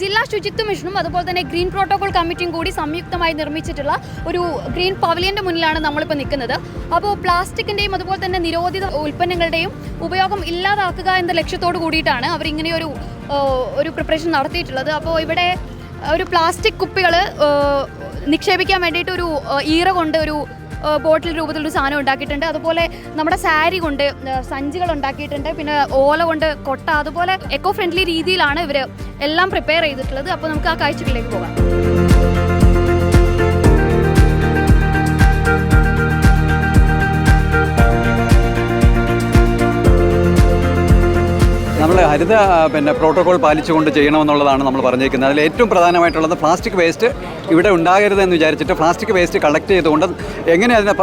ജില്ലാ ശുചിത്വ മിഷനും അതുപോലെ തന്നെ ഗ്രീൻ പ്രോട്ടോകോൾ കമ്മിറ്റിയും കൂടി സംയുക്തമായി നിർമ്മിച്ചിട്ടുള്ള ഒരു ഗ്രീൻ പവലിയന്റെ മുന്നിലാണ് നമ്മളിപ്പോൾ നിൽക്കുന്നത്. അപ്പോൾ പ്ലാസ്റ്റിക്കിന്റെയും അതുപോലെ തന്നെ നിരോധിത ഉൽപ്പന്നങ്ങളുടെയും ഉപയോഗം ഇല്ലാതാക്കുക എന്ന ലക്ഷ്യത്തോട് കൂടിയിട്ടാണ് അവർ ഇങ്ങനെ ഒരു ഒരു പ്രിപ്പറേഷൻ നടത്തിയിട്ടുള്ളത്. അപ്പോൾ ഇവിടെ ഒരു പ്ലാസ്റ്റിക് കുപ്പികൾ നിക്ഷേപിക്കാൻ വേണ്ടിയിട്ട് ഒരു ഈറ കൊണ്ട് ഒരു ബോട്ടിൽ രൂപത്തിലൊരു സാധനം ഉണ്ടാക്കിയിട്ടുണ്ട്. അതുപോലെ നമ്മുടെ സാരി കൊണ്ട് സഞ്ചികൾ ഉണ്ടാക്കിയിട്ടുണ്ട്. പിന്നെ ഓല കൊണ്ട് കൊട്ട അതുപോലെ എക്കോ ഫ്രണ്ട്ലി രീതിയിലാണ് ഇവർ എല്ലാം പ്രിപ്പയർ ചെയ്തിട്ടുള്ളത്. അപ്പോൾ നമുക്ക് ആ കാഴ്ചകളിലേക്ക് പോകാം. ഹരിത പിന്നെ പ്രോട്ടോകോൾ പാലിച്ചുകൊണ്ട് ചെയ്യണമെന്നുള്ളതാണ് നമ്മൾ പറഞ്ഞിരിക്കുന്നത്. അതിൽ ഏറ്റവും പ്രധാനമായിട്ടുള്ളത് പ്ലാസ്റ്റിക് വേസ്റ്റ് ഇവിടെ ഉണ്ടാകരുത് എന്ന് വിചാരിച്ചിട്ട് പ്ലാസ്റ്റിക് വേസ്റ്റ് കളക്ട് ചെയ്തുകൊണ്ട് എങ്ങനെ അതിനെ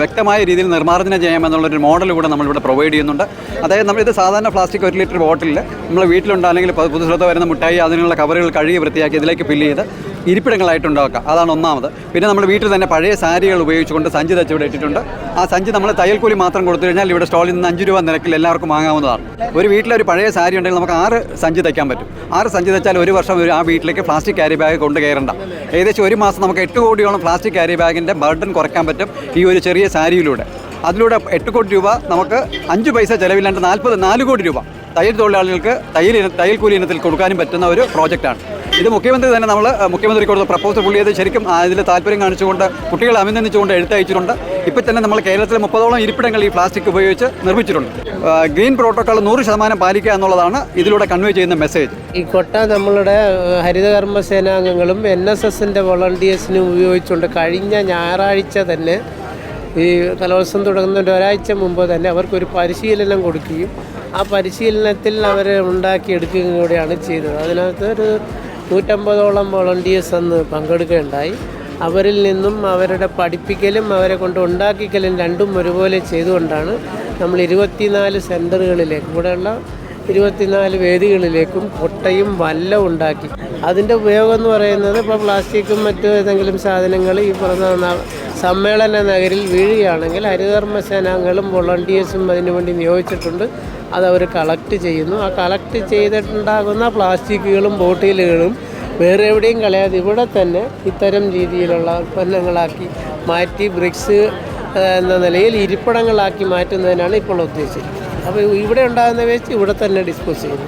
വ്യക്തമായ രീതിയിൽ നിർമ്മാർജനം ചെയ്യാമെന്നുള്ളൊരു മോഡൽ കൂടെ നമ്മളിവിടെ പ്രൊവൈഡ് ചെയ്യുന്നുണ്ട്. അതായത് നമ്മളിത് സാധാരണ പ്ലാസ്റ്റിക് ഒരു ലിറ്റർ ബോട്ടിലിൽ നമ്മൾ വീട്ടിലുണ്ട് അല്ലെങ്കിൽ പുതുസ്ഥലത്ത് വരുന്ന മുട്ടായി അതിനുള്ള കവറുകൾ കഴുകി വൃത്തിയാക്കി ഇതിലേക്ക് ഫില്ല് ചെയ്ത് ഇരിപ്പിടങ്ങളായിട്ട് ഉണ്ടാക്കുക അതാണ് ഒന്നാമത്. പിന്നെ നമ്മൾ വീട്ടിൽ തന്നെ പഴയ സാരികൾ ഉപയോഗിച്ചുകൊണ്ട് സഞ്ചി തച്ച് ഇവിടെ ഇട്ടിട്ടുണ്ട്. ആ സഞ്ചി നമ്മൾ തയ്യൽക്കൂലി മാത്രം കൊടുത്തു കഴിഞ്ഞാൽ ഇവിടെ സ്റ്റോളിൽ നിന്ന് അഞ്ച് രൂപ നിരക്കിൽ എല്ലാവർക്കും വാങ്ങാവുന്നതാണ്. ഒരു വീട്ടിലൊരു പഴയ സാരി ഉണ്ടെങ്കിൽ നമുക്ക് ആറ് സഞ്ചി തയ്ക്കാൻ പറ്റും. ആറ് സഞ്ചി തച്ചാൽ ഒരു വർഷം ആ വീട്ടിലേക്ക് പ്ലാസ്റ്റിക് ക്യാരി ബാഗ് കൊണ്ട് കയറണ്ട. ഏകദേശം ഒരു മാസം നമുക്ക് എട്ട് കോടിയോളം പ്ലാസ്റ്റിക് ക്യാരി ബാഗിന്റെ ബർഡൻ കുറയ്ക്കാൻ പറ്റും ഈ ഒരു ചെറിയ സാരിയിലൂടെ. അതിലൂടെ എട്ട് കോടി രൂപ നമുക്ക് അഞ്ച് പൈസ ചിലവില്ലാണ്ട് നാൽപ്പത് നാല് കോടി രൂപ തയ്യൽ തൊഴിലാളികൾക്ക് തയ്യൽ തയ്യൽ കൂലി ഇനത്തിൽ കൊടുക്കാനും പറ്റുന്ന ഒരു പ്രോജക്റ്റാണ് ഇത് മുഖ്യമന്ത്രി തന്നെ നമ്മൾ മുഖ്യമന്ത്രി കൊടുത്ത പ്രപ്പോസൽ പുള്ളി ചെയ്ത് ശരിക്കും അതിൽ താല്പര്യം കാണിച്ചുകൊണ്ട് കുട്ടികളെ അഭിനന്ദിച്ചുകൊണ്ട് എഴുത്തയച്ചിട്ടുണ്ട്. ഇപ്പം തന്നെ നമ്മൾ കേരളത്തിൽ മുപ്പതോളം ഇരിപ്പിടങ്ങൾ ഈ പ്ലാസ്റ്റിക് ഉപയോഗിച്ച് നിർമ്മിച്ചിട്ടുണ്ട്. ഗ്രീൻ പ്രോട്ടോക്കോൾ നൂറ് ശതമാനം പാലിക്കുക എന്നുള്ളതാണ് ഇതിലൂടെ കൺവേ ചെയ്യുന്ന മെസ്സേജ്. ഈ കൊട്ട നമ്മളുടെ ഹരിതകർമ്മ സേനാംഗങ്ങളും എൻ എസ് എസിന്റെ വോളണ്ടിയേഴ്സിനും ഉപയോഗിച്ചുകൊണ്ട് കഴിഞ്ഞ ഞായറാഴ്ച തന്നെ ഈ കലോത്സവം തുടങ്ങുന്നതിന്റെ ഒരാഴ്ച മുമ്പ് തന്നെ അവർക്കൊരു പരിശീലനം കൊടുക്കുകയും ആ പരിശീലനത്തിൽ അവർ ഉണ്ടാക്കിയെടുക്കുകയും കൂടിയാണ് ചെയ്തത്. അതിനകത്ത് ഒരു നൂറ്റമ്പതോളം വോളണ്ടിയേഴ്സ് അന്ന് പങ്കെടുക്കുകയുണ്ടായി. അവരിൽ നിന്നും അവരുടെ പഠിപ്പിക്കലും അവരെ കൊണ്ട് ഉണ്ടാക്കിക്കലും രണ്ടും ഒരുപോലെ ചെയ്തുകൊണ്ടാണ് നമ്മൾ ഇരുപത്തിനാല് സെന്ററുകളിലേക്ക് ഇവിടെയുള്ള ഇരുപത്തിനാല് വേദികളിലേക്കും കൊട്ടയും വല്ല ഉണ്ടാക്കി. അതിന്റെ ഉപയോഗം എന്ന് പറയുന്നത് ഇപ്പോൾ പ്ലാസ്റ്റിക്കും മറ്റു ഏതെങ്കിലും സാധനങ്ങൾ ഈ പറഞ്ഞ സമ്മേളന നഗരിൽ വീഴുകയാണെങ്കിൽ ഹരിധർമ്മ സേനാംഗങ്ങളും വോളണ്ടിയേഴ്സും അതിനുവേണ്ടി നിയോഗിച്ചിട്ടുണ്ട്. അതവർ കളക്ട് ചെയ്യുന്നു. ആ കളക്ട് ചെയ്തിട്ടുണ്ടാകുന്ന പ്ലാസ്റ്റിക്കുകളും ബോട്ടിലുകളും വേറെ എവിടെയും കളയാതെ ഇവിടെ തന്നെ ഇത്തരം രീതിയിലുള്ള ഉൽപ്പന്നങ്ങളാക്കി മാറ്റി ബ്രിക്സ് എന്ന നിലയിൽ ഇരിപ്പിടങ്ങളാക്കി മാറ്റുന്നതിനാണ് ഇപ്പോൾ ഉദ്ദേശിച്ചത് അപ്പോൾ ഇവിടെ ഉണ്ടാകുന്ന വേസ്റ്റ് ഇവിടെ തന്നെ ഡിസ്പോസ് ചെയ്യുന്നു.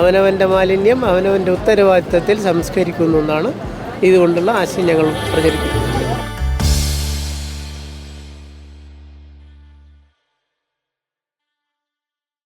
അവനവന്റെ മാലിന്യം അവനവന്റെ ഉത്തരവാദിത്തത്തിൽ സംസ്കരിക്കുന്നു എന്നാണ് ഇതുകൊണ്ടുള്ള ആശയം ഞങ്ങൾ പ്രചരിപ്പിക്കുന്നത്.